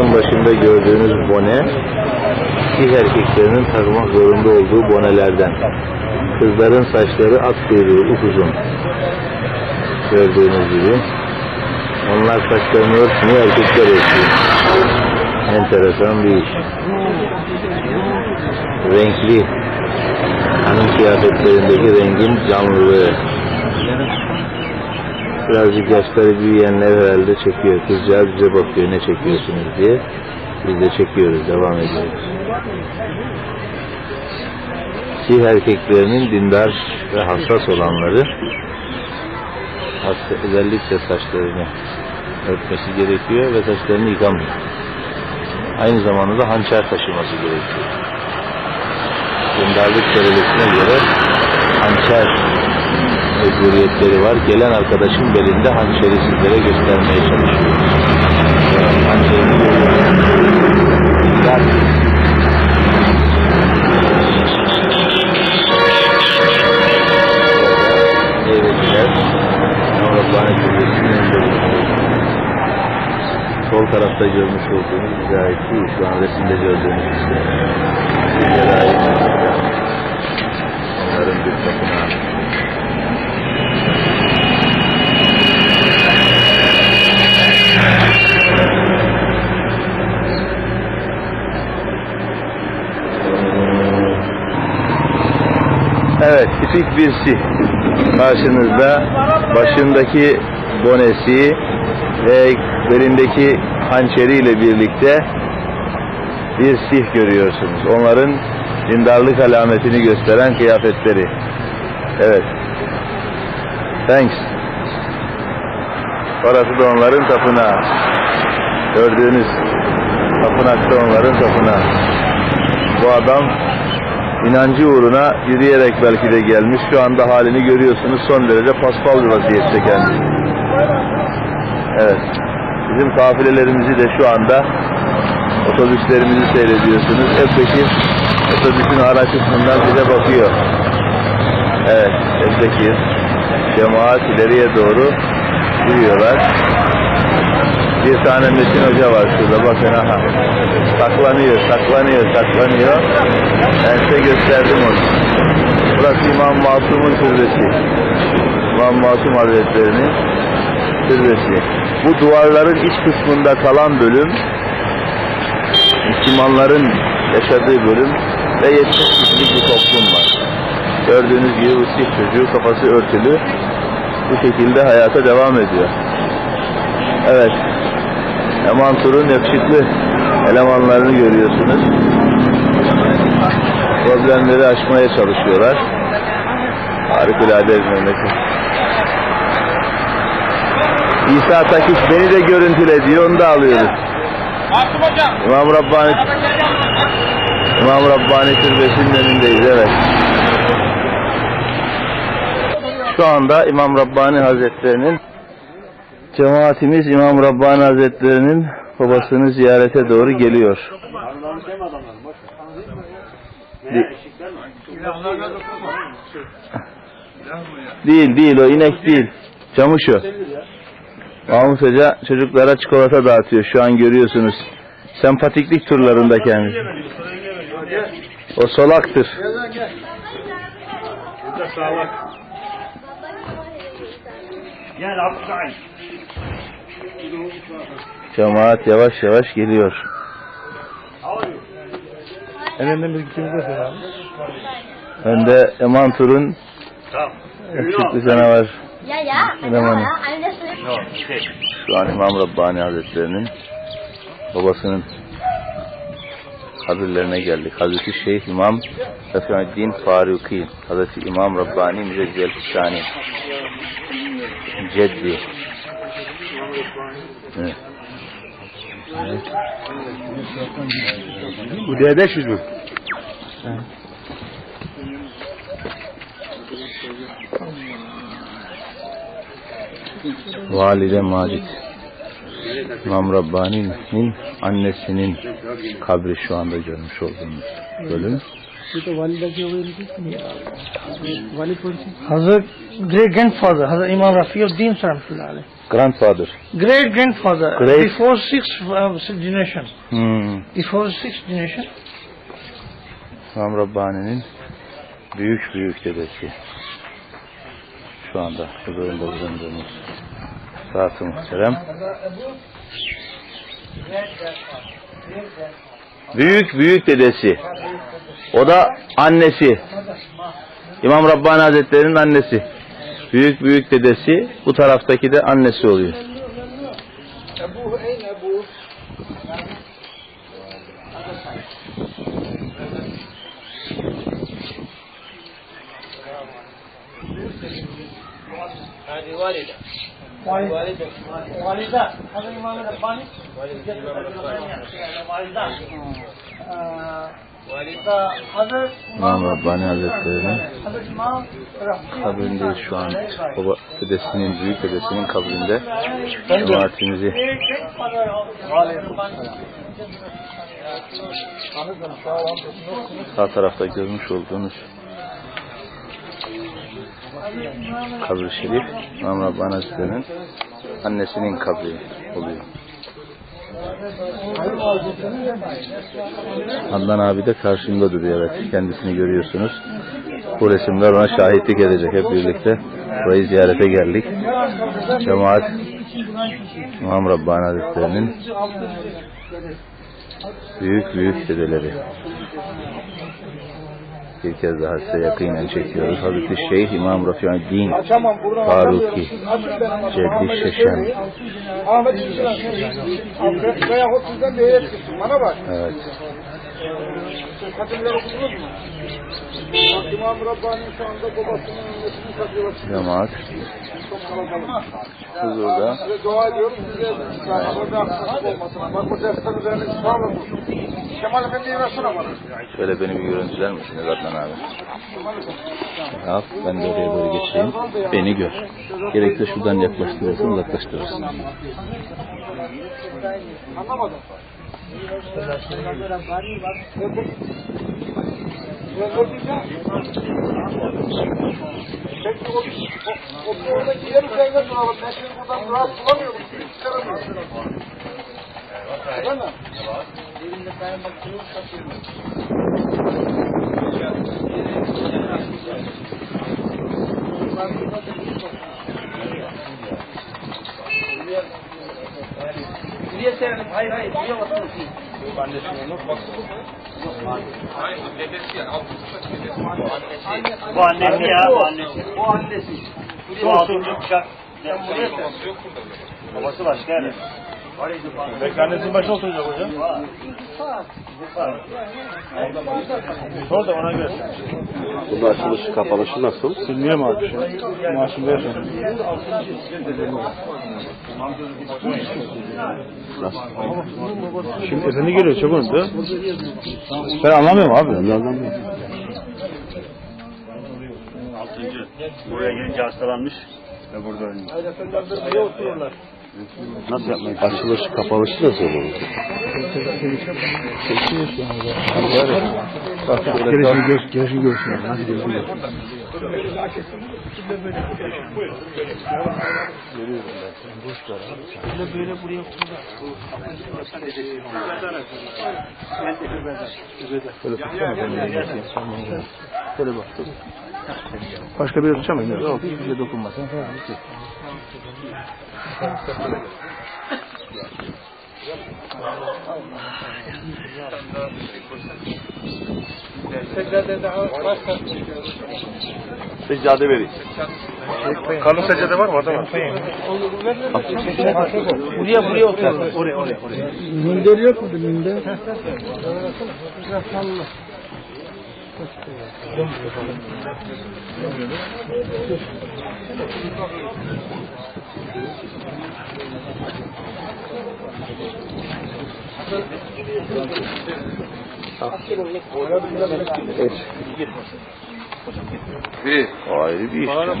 başında gördüğünüz bone Sih erkeklerinin takmak zorunda olduğu bonelerden. Kızların saçları at kuyruğu upuzun. Gördüğünüz gibi. Onlar saçlarını örtmüyor, erkekler örtüyor. Enteresan bir iş. Renkli hanım kıyafetlerindeki rengin canlılığı. Birazcık yaşları büyüyenler herhalde çekiyor. Kızcağız bize bakıyor ne çekiyorsunuz diye. Biz de çekiyoruz, devam ediyoruz. Sih erkeklerinin dindar ve hassas olanları özellikle saçlarını örtmesi gerekiyor ve saçlarını yıkamıyor. Aynı zamanda da hançer taşıması gerekiyor. Dindarlık derecesine göre hançer mecburiyetleri var. Gelen arkadaşın belinde hançeri sizlere göstermeye çalışıyor. Hançerini Rabbani. Sol tarafta görmüş olduğunuz gayet iyi. Şu an resimde gördüğünüz işte. Ait. Onların bir tapınağı. Evet, tipik bir sih. Karşınızda başındaki bonesi ve belindeki hançeriyle birlikte bir sih görüyorsunuz. Onların dindarlık alametini gösteren kıyafetleri. Evet. Thanks. Orası da onların tapınağı. Gördüğünüz tapınakta onların tapınağı. Bu adam inancı uğruna yürüyerek belki de gelmiş. Şu anda halini görüyorsunuz. Son derece paspal bir vaziyette kendisi. Evet. Bizim kafilelerimizi de şu anda otobüslerimizi seyrediyorsunuz. Ebekir otobüsün ara kısmından bize bakıyor. Evet. Ebekir cemaat ileriye doğru yürüyorlar. Bir tane Metin Hoca var şurada bakın aha. Saklanıyor, saklanıyor, saklanıyor. Ben size gösterdim onu. Burası İmam Masum'un türbesi. İmam Masum Hazretleri'nin türbesi. Bu duvarların iç kısmında kalan bölüm Müslümanların yaşadığı bölüm ve 70 kişilik bir toplum var. Gördüğünüz gibi bu Sih çocuğu kafası örtülü bu şekilde hayata devam ediyor. Evet. Emantur'un yakışıklı elemanlarını görüyorsunuz. Problemleri aşmaya çalışıyorlar. Harikulade memleket. İsa Takip beni de görüntüle diyor, onu da alıyoruz. İmam Rabbani, İmam Rabbani Türbesi'nin önündeyiz, evet. Şu anda İmam Rabbani Hazretlerinin cemaatimiz İmam Rabbani Hazretlerinin babasını ziyarete doğru geliyor. Değil değil o inek değil. Camış o. Mahmut Hoca çocuklara çikolata dağıtıyor şu an görüyorsunuz. Sempatiklik turlarında kendisi. O solaktır. Gel Abdülay. Cemaat yavaş yavaş geliyor. Bir gittiğimizde sen abi. Önde Eman Tur'un Tamam. yakışıklı canavar. Ja, ja, Elemanı. Schrift. Şey. Şu an İmam Rabbani Hazretlerinin babasının kabirlerine geldik. Hazreti Şeyh İmam Efendin Faruki, Hazreti İmam Rabbani Müceddel Hüsani, Ceddi. Evet. Bu D500 mü? Valide Macit. İmam Rabbani'nin annesinin kabri şu anda görmüş olduğumuz bölüm. ये तो वालिदा की हो गई थी वालिद कौन सी हजरत great grandfather हजरत इमाम रफीउद्दीन रहमतुल्लाह Grandfather. Great grandfather Great- before six generation Hmm. Before six generation İmam Rabbani'nin büyük büyük dedesi. Şu anda huzurunda bulunduğumuz saat-ı muhterem. Büyük büyük dedesi. O da annesi. İmam Rabbani Hazretleri'nin annesi. Büyük büyük dedesi bu taraftaki de annesi oluyor. والدة والدة والدة هذا الإمام الرباني والدة Hazır, İmam Rabbani Hazretleri. Kabrindeyiz şu an. Baba dedesinin, büyük dedesinin kabrinde cemaatimizi sağ tarafta görmüş olduğunuz kabri şerif İmam Rabbani Hazretleri'nin annesinin kabri oluyor. Adnan abi de karşımda duruyor evet. Kendisini görüyorsunuz. Bu resimler ona şahitlik edecek hep birlikte. Burayı ziyarete geldik. Cemaat İmam Rabbani Hazretleri'nin büyük büyük dedeleri. Bir kez daha size yakinen çekiyoruz. Hazreti Şeyh İmam Rafi'uddin Faruki Ceddi Şeşen Ahmet. Evet. Katilleri okudunuz mu? Bak İmam Rabbani şu anda babasının annesinin katılması. Cemaat huzurda Size dua ediyorum. Size orada haksızlık olmasına. Bak bu dersler üzerine ısrarla dursun. Kemal Efendi'yi versene bana. şöyle beni bir görüntüler misiniz Adnan abi? Yap, ben de oraya doğru geçeyim. Beni gör. Gerekirse şuradan yaklaştırırsın, uzaklaştırırsın. Anlamadım. Ben? Peki o, o, o oradaki yer üzerinde duralım. Ben şimdi buradan rahat bulamıyorum. Çıkaramıyorum. Değil mi? Bu annesi ya, bu annesi. Bu annesi. Bu altıncı kuşak. Babası başka yerde. Annesinin başına oturacak hocam. Sor da ona göre. Burada açılışı kapanışı nasıl? Bilmiyorum abi şu an. Maaşım ver Şimdi efendi geliyor çok unuttu. Ben anlamıyorum abi. Ben anlamıyorum. Altıncı. Buraya gelince hastalanmış ve burada ölmüş. Nasıl yapmayı? Açılışı kapanışı nasıl olur? Gelişini gör, gelişini görsün. Nasıl gelişini görsün. Başka bir tutamayın. Yok, hiçbir şey dokunmasın. Seccade vereyim. Kanun seccade var mı orada mı? Buraya buraya otur. Oraya oraya oraya. Minder yok mu minder? O ayrı bir iş. canım.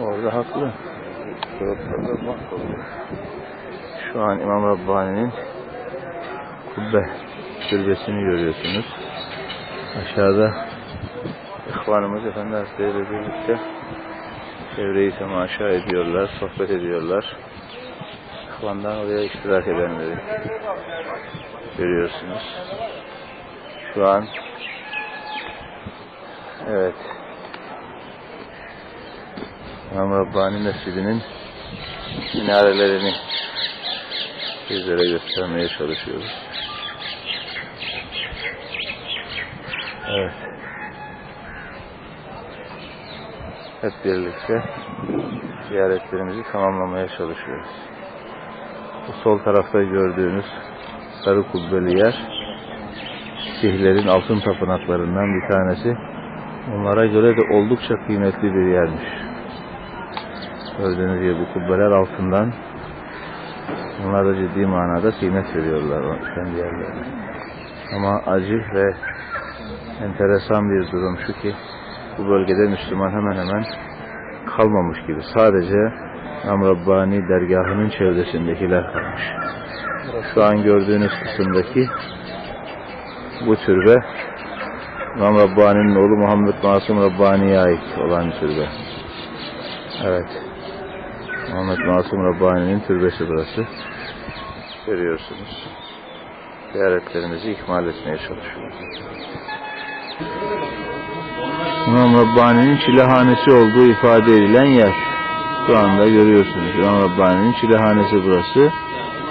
Orada haklı. Şu an İmam Rabbani'nin kubbe türbesini görüyorsunuz. Aşağıda İhvanımız Efendi Hazretleri birlikte çevreyi temaşa ediyorlar, sohbet ediyorlar. İhvandan oraya iştirak edenleri görüyorsunuz. Şu an evet İmam Rabbani Mescidi'nin minarelerini sizlere göstermeye çalışıyoruz. Evet. Hep birlikte ziyaretlerimizi tamamlamaya çalışıyoruz. Bu sol tarafta gördüğünüz sarı kubbeli yer Sihlerin altın tapınaklarından bir tanesi. Onlara göre de oldukça kıymetli bir yermiş. Gördüğünüz gibi bu kubbeler altından onlar da ciddi manada kıymet veriyorlar kendi yerlerine. Ama acı ve enteresan bir durum şu ki bu bölgede Müslüman hemen hemen kalmamış gibi. Sadece İmam Rabbani dergahının çevresindekiler kalmış. Şu an gördüğünüz kısımdaki bu türbe İmam Rabbani'nin oğlu Muhammed Masum Rabbani'ye ait olan türbe. Evet. Muhammed Masum Rabbani'nin türbesi burası. Görüyorsunuz. Ziyaretlerimizi ihmal etmeye çalışıyoruz. İmam Rabbani'nin çilehanesi olduğu ifade edilen yer. Şu anda görüyorsunuz. İmam Rabbani'nin çilehanesi burası.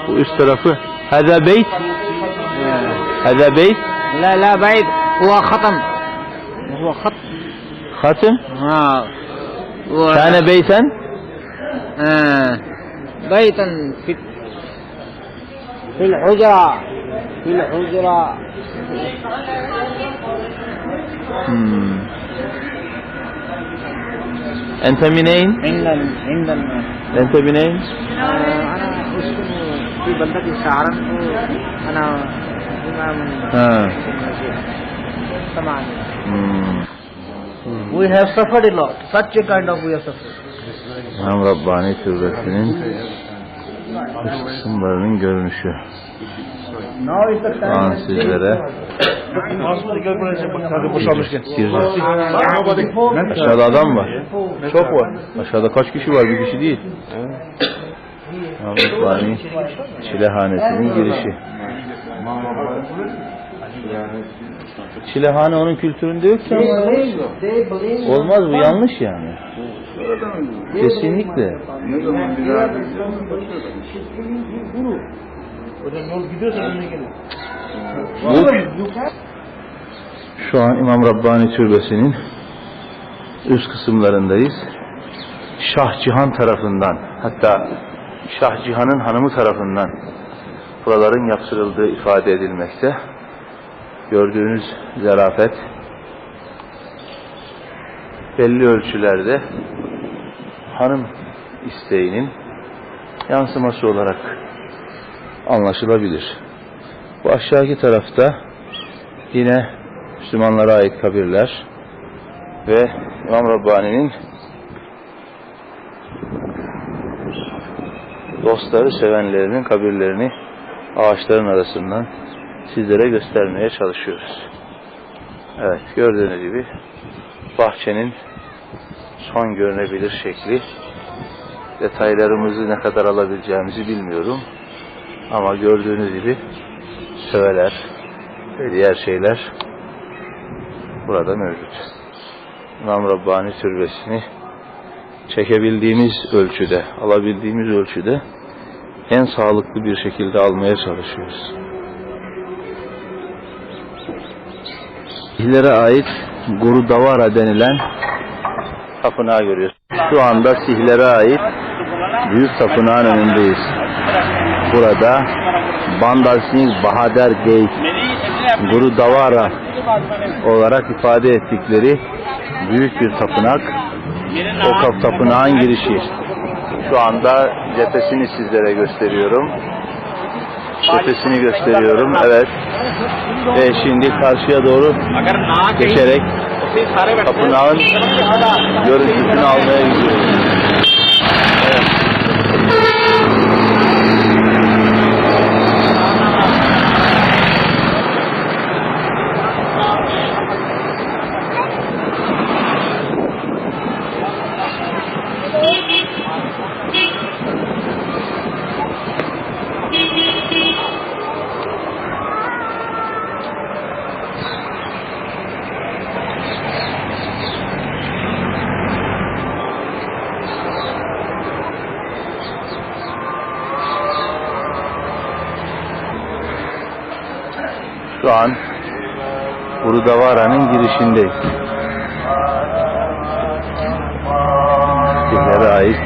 Bu üst tarafı Hada beyt. Hada beyt. لا لا بعيد هو ختم هو خط Hatım. ها Kâne beyten. آه. بيتا في في الحجرة في الحجرة Hmm. Ente mineyn? عند ال- عند ال- Ente mineyn? آه، أنا أسكن في بلدة سهرنپور أنا إمام Ha. في المسجد طبعا Hmm. We have suffered a lot. Such a kind of we have suffered. İmam Rabbani Türbesi'nin üst kısımlarının görünüşü. Sizlere gireceğiz. Aşağıda adam var. Çok var. Aşağıda kaç kişi var? Bir kişi değil. İmam Rabbani Çilehanesi'nin girişi. Çilehane onun kültüründe yok ki Olmaz bu yanlış yani. Kesinlikle. Bu şu an İmam Rabbani Türbesi'nin üst kısımlarındayız. Şah Cihan tarafından hatta Şah Cihan'ın hanımı tarafından buraların yaptırıldığı ifade edilmekte. Gördüğünüz zarafet belli ölçülerde hanım isteğinin yansıması olarak anlaşılabilir. Bu aşağıki tarafta yine Müslümanlara ait kabirler ve İmam Rabbani'nin dostları sevenlerinin kabirlerini ağaçların arasından sizlere göstermeye çalışıyoruz. Evet gördüğünüz gibi bahçenin son görünebilir şekli detaylarımızı ne kadar alabileceğimizi bilmiyorum. Ama gördüğünüz gibi söveler ve diğer şeyler burada mevcut. İmam Rabbani Türbesi'ni çekebildiğimiz ölçüde, alabildiğimiz ölçüde en sağlıklı bir şekilde almaya çalışıyoruz. Sihlere ait Guru Davara denilen tapınağı görüyoruz. Şu anda Sihlere ait büyük tapınağın önündeyiz. Burada Bandar Singh Bahadur Gate Guru Davara olarak ifade ettikleri büyük bir tapınak. O kap tapınağın girişi. Şu anda cephesini sizlere gösteriyorum. Cephesini gösteriyorum. Evet. Ve şimdi karşıya doğru geçerek tapınağın görüntüsünü almaya gidiyoruz. Evet. Şu an Urudavara'nın girişindeyiz. Sihlere ait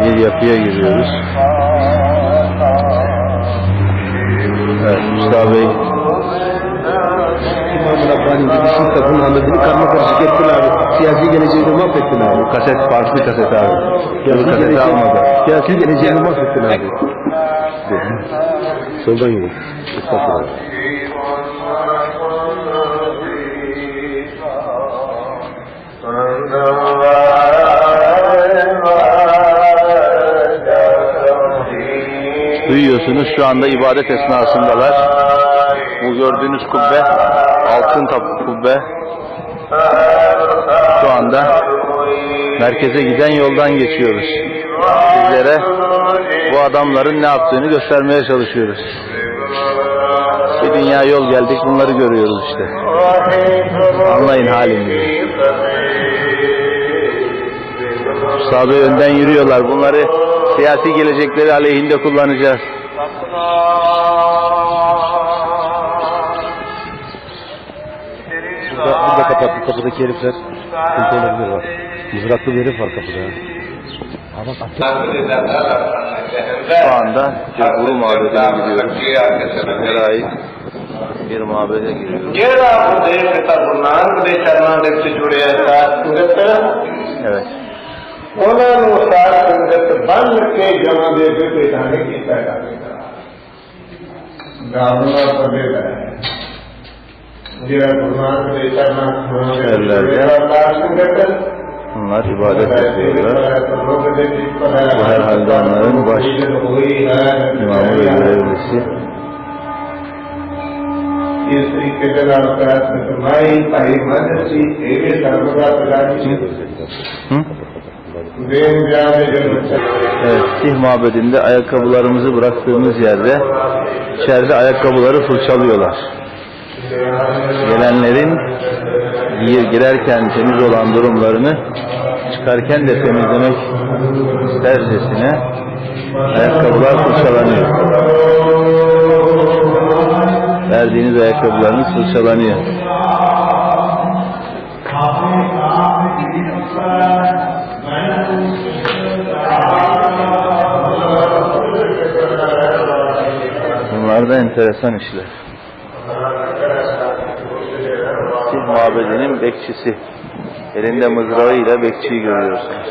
bir yapıya giriyoruz. Evet, Mustafa Bey İmam Rabbani gibisi kadın anladığını karma karışık ettin abi. Siyasi geleceğini mahvettin abi. kaset farklı kaset abi. Bu kaseti almadı. siyasi geleceğini mahvettin abi. Soldan yürü. Estağfurullah. Duyuyorsunuz şu anda ibadet esnasındalar. Bu gördüğünüz kubbe altın kubbe. Şu anda merkeze giden yoldan geçiyoruz. Sizlere bu adamların ne yaptığını göstermeye çalışıyoruz. Bir dünya yol geldik bunları görüyoruz işte. Anlayın halimizi. Bey önden yürüyorlar. Bunları siyasi gelecekleri aleyhinde kullanacağız. Burada, burada kapattık. Kapıdaki herifler sıkıntı olabilir var. Mızraklı bir herif var kapıda. ya. Ha bak anda Cemburu muhabbetine gidiyoruz. Her ay bir muhabbete giriyoruz. Evet. उन्होंने सार संगत बन के जमा दे के बेटाने की पैदा देगा गावना पड़ेगा जेरा गुरु नानक देव चरणा जेरा सार संगत Onlar ibadet yapıyorlar. Bu herhalde onların baş imamı ve görevlisi. इस तरीके के नाम का तुम्हारी परिमन सी Evet, Sih mabedinde ayakkabılarımızı bıraktığımız yerde içeride ayakkabıları fırçalıyorlar. Gelenlerin gir, girerken temiz olan durumlarını çıkarken de temizlemek istercesine ayakkabılar fırçalanıyor. Verdiğiniz ayakkabılarınız fırçalanıyor. Bunlar da enteresan işler. Sih mabedinin bekçisi. Elinde mızrağıyla bekçiyi görüyorsunuz.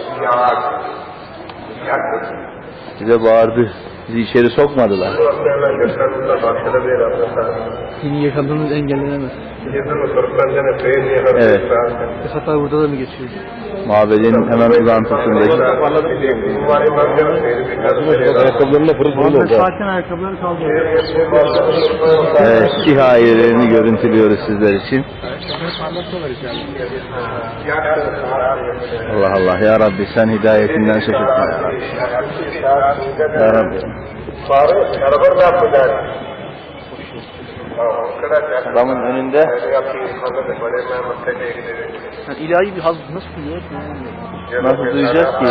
Bize bağırdı. Bizi içeri sokmadılar. Seni yakaladığınız engellenemez. Evet. Hatta burada da mı geçiyor? Mabedin hemen uzantısındaki. ayakkabılarında pırıl pırıl Muhammed oldu. ha. Fatih'in ayakkabıları kaldırıyor. Evet, Sih ailelerini görüntülüyoruz sizler için. Allah Allah ya Rabbi sen hidayetinden şaşırtma ya Rabbi. Ya Rabbi. Faruk server ne yapacak? Adamın önünde yani ilahi bir haz nasıl duyuyoruz? Nasıl duyacağız ki?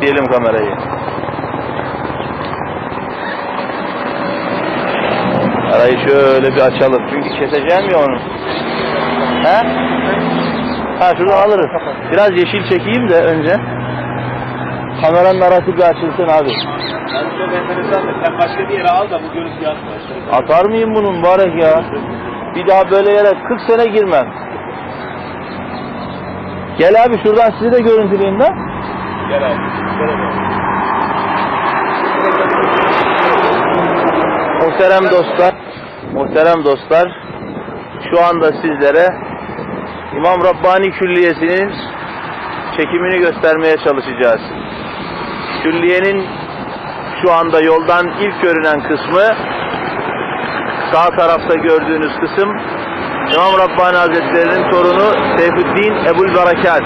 Diyelim kamerayı. Arayı şöyle bir açalım. Çünkü keseceğim ya onu. He? Ha şuradan alırız. Biraz yeşil çekeyim de önce. Kameranın arası bir açılsın abi. Çok enteresan da sen başka bir yere al da bu görüntüyü atma. Atar mıyım bunu mübarek ya? Bir daha böyle yere 40 sene girmem. Gel abi şuradan sizi de görüntüleyeyim de. Gel abi. Gel abi. Muhterem dostlar, muhterem dostlar, şu anda sizlere İmam Rabbani Külliyesi'nin çekimini göstermeye çalışacağız. Külliyenin şu anda yoldan ilk görünen kısmı, sağ tarafta gördüğünüz kısım, İmam Rabbani Hazretleri'nin torunu Seyfüddin Ebul Barakat.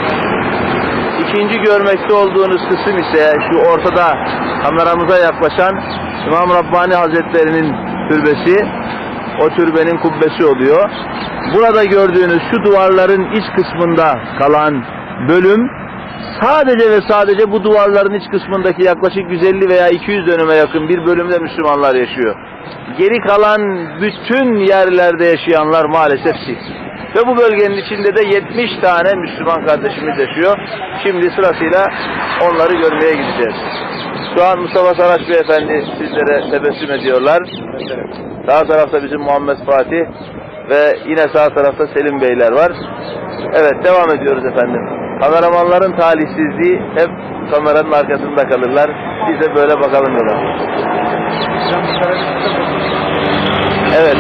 İkinci görmekte olduğunuz kısım ise şu ortada kameramıza yaklaşan İmam Rabbani Hazretleri'nin türbesi. O türbenin kubbesi oluyor. Burada gördüğünüz şu duvarların iç kısmında kalan bölüm Sadece ve sadece bu duvarların iç kısmındaki yaklaşık 150 veya 200 dönüme yakın bir bölümde Müslümanlar yaşıyor. Geri kalan bütün yerlerde yaşayanlar maalesef Sik. Ve bu bölgenin içinde de 70 tane Müslüman kardeşimiz yaşıyor. Şimdi sırasıyla onları görmeye gideceğiz. Şu an Mustafa Saraç Beyefendi sizlere tebessüm ediyorlar. Sağ tarafta bizim Muhammed Fatih ve yine sağ tarafta Selim Beyler var. Evet devam ediyoruz efendim. Kameramanların talihsizliği hep kameranın arkasında kalırlar. Biz de böyle bakalım yola. Evet.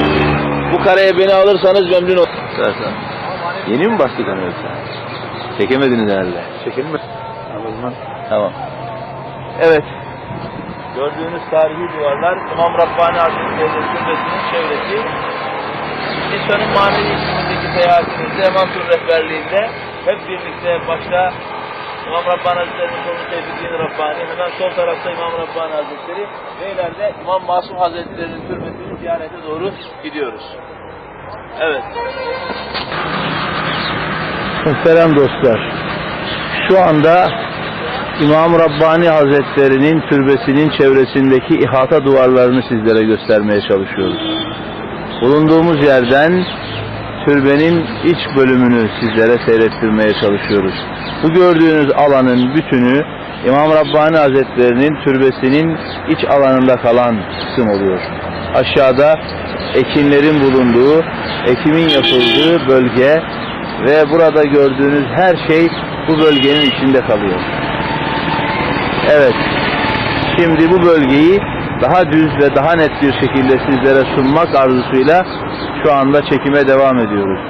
Bu kareye beni alırsanız memnun olurum. Yeni mi bastık hani yoksa? Çekemediniz herhalde. Çekelim mi? Tamam. Evet. Gördüğünüz tarihi duvarlar İmam Rabbani Hazretleri'nin türbesinin çevresi. İnsanın manevi ismindeki seyahatimizde Mansur rehberliğinde hep birlikte başta İmam Rabbani Hazretleri'nin torunu Tevfikin Rabbani, hemen sol tarafta İmam Rabbani Hazretleri ve ileride İmam Masum Hazretleri'nin türbesini ziyarete doğru gidiyoruz. Evet. Muhterem dostlar, şu anda İmam Rabbani Hazretleri'nin türbesinin çevresindeki ihata duvarlarını sizlere göstermeye çalışıyoruz. Bulunduğumuz yerden türbenin iç bölümünü sizlere seyrettirmeye çalışıyoruz. Bu gördüğünüz alanın bütünü İmam Rabbani Hazretleri'nin türbesinin iç alanında kalan kısım oluyor. Aşağıda ekinlerin bulunduğu, ekimin yapıldığı bölge ve burada gördüğünüz her şey bu bölgenin içinde kalıyor. Evet. Şimdi bu bölgeyi daha düz ve daha net bir şekilde sizlere sunmak arzusuyla şu anda çekime devam ediyoruz.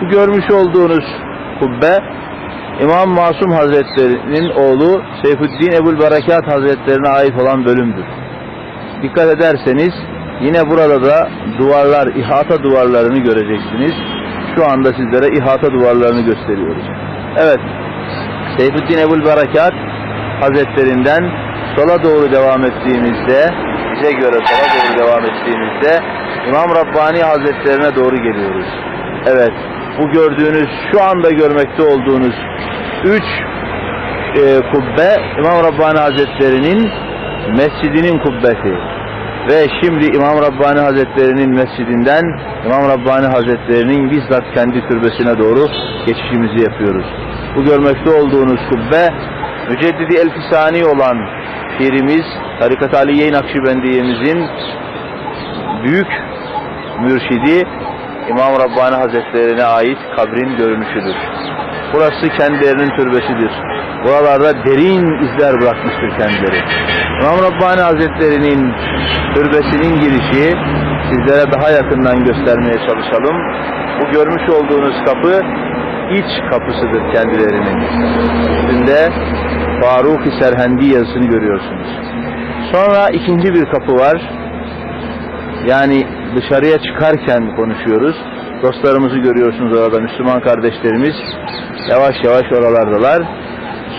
Bu görmüş olduğunuz kubbe İmam Masum Hazretleri'nin oğlu Seyfüddin Ebul Berekat Hazretlerine ait olan bölümdür. Dikkat ederseniz yine burada da duvarlar, ihata duvarlarını göreceksiniz. Şu anda sizlere ihata duvarlarını gösteriyoruz. Evet, Seyfüddin Ebul Berekat Hazretlerinden sola doğru devam ettiğimizde, bize göre sola doğru devam ettiğimizde İmam Rabbani Hazretlerine doğru geliyoruz. Evet, bu gördüğünüz, şu anda görmekte olduğunuz üç e, kubbe İmam Rabbani Hazretleri'nin mescidinin kubbesi. Ve şimdi İmam Rabbani Hazretleri'nin mescidinden İmam Rabbani Hazretleri'nin bizzat kendi türbesine doğru geçişimizi yapıyoruz. Bu görmekte olduğunuz kubbe Müceddidi Elfisani olan pirimiz Tarikat Aliye-i Nakşibendiyemizin büyük mürşidi İmam Rabbani Hazretlerine ait kabrin görünüşüdür. Burası kendilerinin türbesidir. Buralarda derin izler bırakmıştır kendileri. İmam Rabbani Hazretleri'nin türbesinin girişi sizlere daha yakından göstermeye çalışalım. Bu görmüş olduğunuz kapı iç kapısıdır kendilerinin. Üstünde Faruk-i Serhendi yazısını görüyorsunuz. Sonra ikinci bir kapı var. Yani dışarıya çıkarken konuşuyoruz. Dostlarımızı görüyorsunuz orada Müslüman kardeşlerimiz. Yavaş yavaş oralardalar.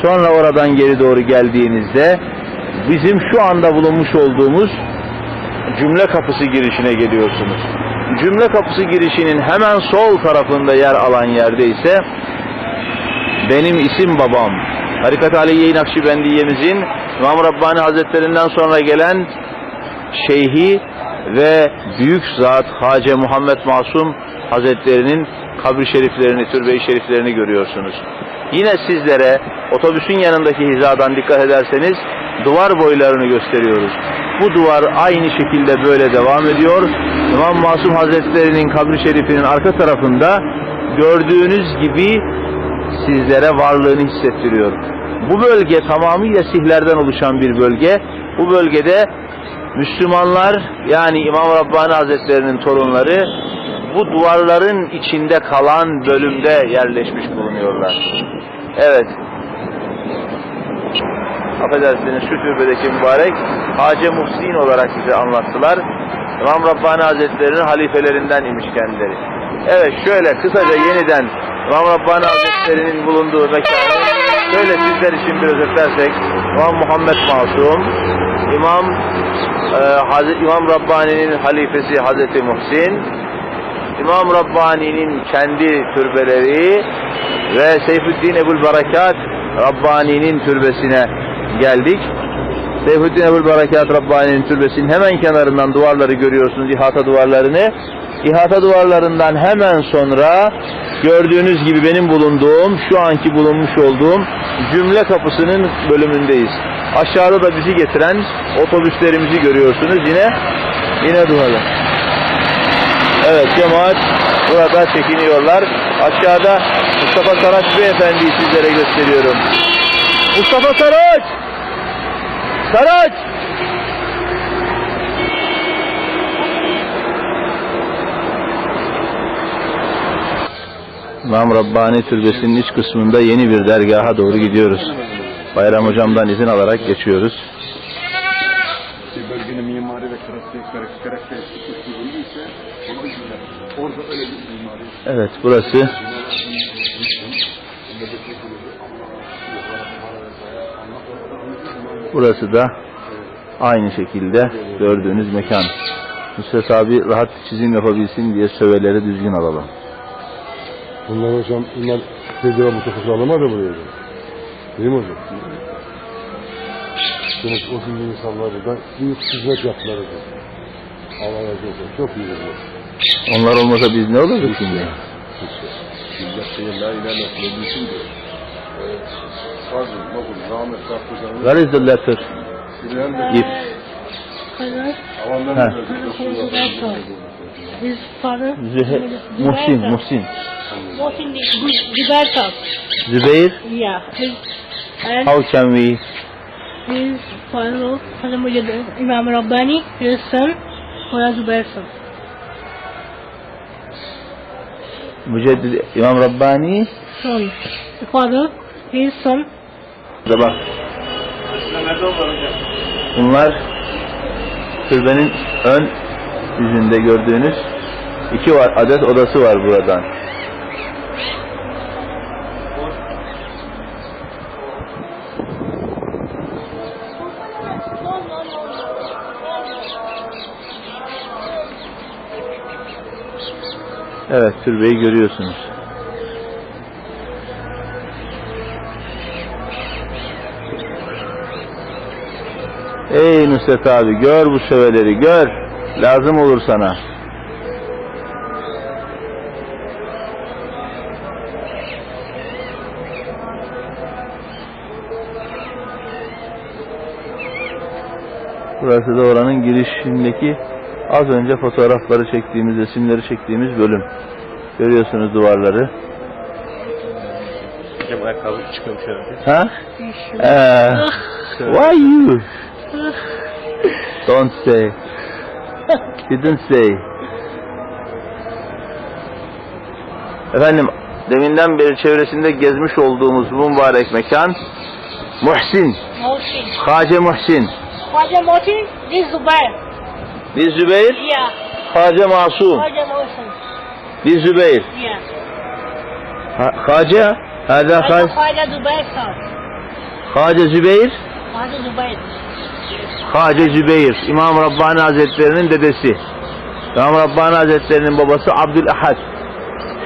Sonra oradan geri doğru geldiğinizde bizim şu anda bulunmuş olduğumuz cümle kapısı girişine geliyorsunuz. Cümle kapısı girişinin hemen sol tarafında yer alan yerde ise benim isim babam Harikat Aliye-i Nakşibendiyemizin İmam Rabbani Hazretlerinden sonra gelen şeyhi ve büyük zat Hace Muhammed Masum Hazretlerinin kabri şeriflerini, türbe-i şeriflerini görüyorsunuz. Yine sizlere otobüsün yanındaki hizadan dikkat ederseniz duvar boylarını gösteriyoruz. Bu duvar aynı şekilde böyle devam ediyor. İmam Masum Hazretlerinin kabri şerifinin arka tarafında gördüğünüz gibi sizlere varlığını hissettiriyor. Bu bölge tamamıyla sihlerden oluşan bir bölge. Bu bölgede Müslümanlar yani İmam Rabbani Hazretlerinin torunları bu duvarların içinde kalan bölümde yerleşmiş bulunuyorlar. Evet. Affedersiniz şu türbedeki mübarek Hace Muhsin olarak bize anlattılar. İmam Rabbani Hazretleri'nin halifelerinden imiş kendileri. Evet şöyle kısaca yeniden İmam Rabbani Hazretleri'nin bulunduğu mekanı şöyle sizler için bir özetlersek İmam Muhammed Masum, İmam e, İmam Rabbani'nin halifesi Hazreti Muhsin, İmam Rabbani'nin kendi türbeleri ve Seyfüddin Ebul Berekat Rabbani'nin türbesine geldik. Seyfettin Ebul Berekat Rabbani'nin türbesinin hemen kenarından duvarları görüyorsunuz, ihata duvarlarını. İhata duvarlarından hemen sonra gördüğünüz gibi benim bulunduğum, şu anki bulunmuş olduğum cümle kapısının bölümündeyiz. Aşağıda da bizi getiren otobüslerimizi görüyorsunuz yine. Yine duvarlar. Evet cemaat burada çekiniyorlar. Aşağıda Mustafa Saraç Beyefendi'yi sizlere gösteriyorum. Mustafa Saraç! Saraç! İmam Rabbani Türbesi'nin iç kısmında yeni bir dergaha doğru gidiyoruz. Bayram Hocam'dan izin alarak geçiyoruz. bölgenin mimari ve karakter- karakteristik usulü ise onu güzel. Orada öyle bir mimari Evet burası Burası da aynı şekilde gördüğünüz mekan. Nusret abi rahat çizim yapabilsin diye söveleri düzgün alalım. Bunlar hocam bunlar Fedra Mutafası alamadı buraya. da. Değil mi hocam? Demek o gün insanlar burada büyük hizmet yaptılar hocam. Allah razı olsun. Çok iyi hocam. Onlar olmasa biz ne olurduk şimdi? Millet şeyin la ilahe illallah bilsin diyor. Fazıl, Mabul, Rahmet, Sarkıcan'ın Where is the letter? If. Color. Avandan Ha. His father. Zühe, Muhsin, Muhsin. Mohsin Giberta. Zübeyir, Yeah. His, and how can we his father, Imam Rabbani, his son, Khoya Zubair son. Müceddid İmam Rabbani Son. The father, his son, da bak Mehmet var hocam. bunlar türbenin ön yüzünde gördüğünüz iki var, adet odası var buradan. Evet türbeyi görüyorsunuz. Ey Nusret abi gör bu söveleri gör. Lazım olur sana. Burası da oranın girişindeki az önce fotoğrafları çektiğimiz, resimleri çektiğimiz bölüm. Görüyorsunuz duvarları. Hocam ayakkabı çıkıyormuş herhalde. Ha? Ee, why you? Don't say. Didn't say. Efendim, deminden beri çevresinde gezmiş olduğumuz bu mübarek mekan Muhsin, Mohsin. Hace Muhsin. Mohsin, this Zubair. Bir Zübeyir, Yeah. Hace Masum. Khoja Mohsin. Bir Zübeyir. Yeah. Ha, Hace, hada Hace, Zubair son. Hace Zübeyir, Khoja Zubair. Hace Zübeyir, İmam Rabbani Hazretleri'nin dedesi. İmam Rabbani Hazretleri'nin babası Abdülahad.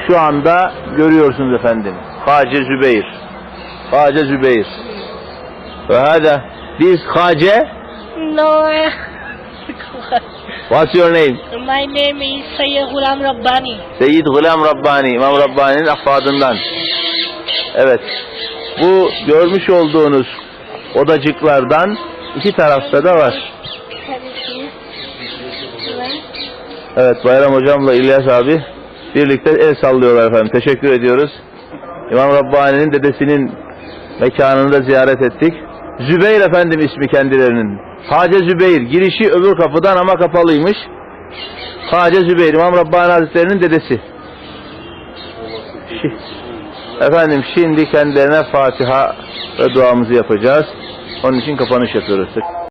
Şu anda görüyorsunuz efendim. Hace Zübeyir. Hace Zübeyir. Ve hada, this Hace, No. What's your name? My name is Sayyid Ghulam Rabbani. Seyyid Gulam Rabbani, İmam Rabbani'nin afadından. Evet, bu görmüş olduğunuz odacıklardan iki tarafta da var. Evet, Bayram Hocam'la İlyas abi birlikte el sallıyorlar efendim. Teşekkür ediyoruz. İmam Rabbani'nin dedesinin mekanını da ziyaret ettik. Zübeyir efendim ismi kendilerinin. Hace Zübeyir. Girişi öbür kapıdan ama kapalıymış. Hace Zübeyir, İmam Rabbani Hazretleri'nin dedesi. Efendim şimdi kendilerine Fatiha ve duamızı yapacağız. Onun için kapanış yapıyoruz.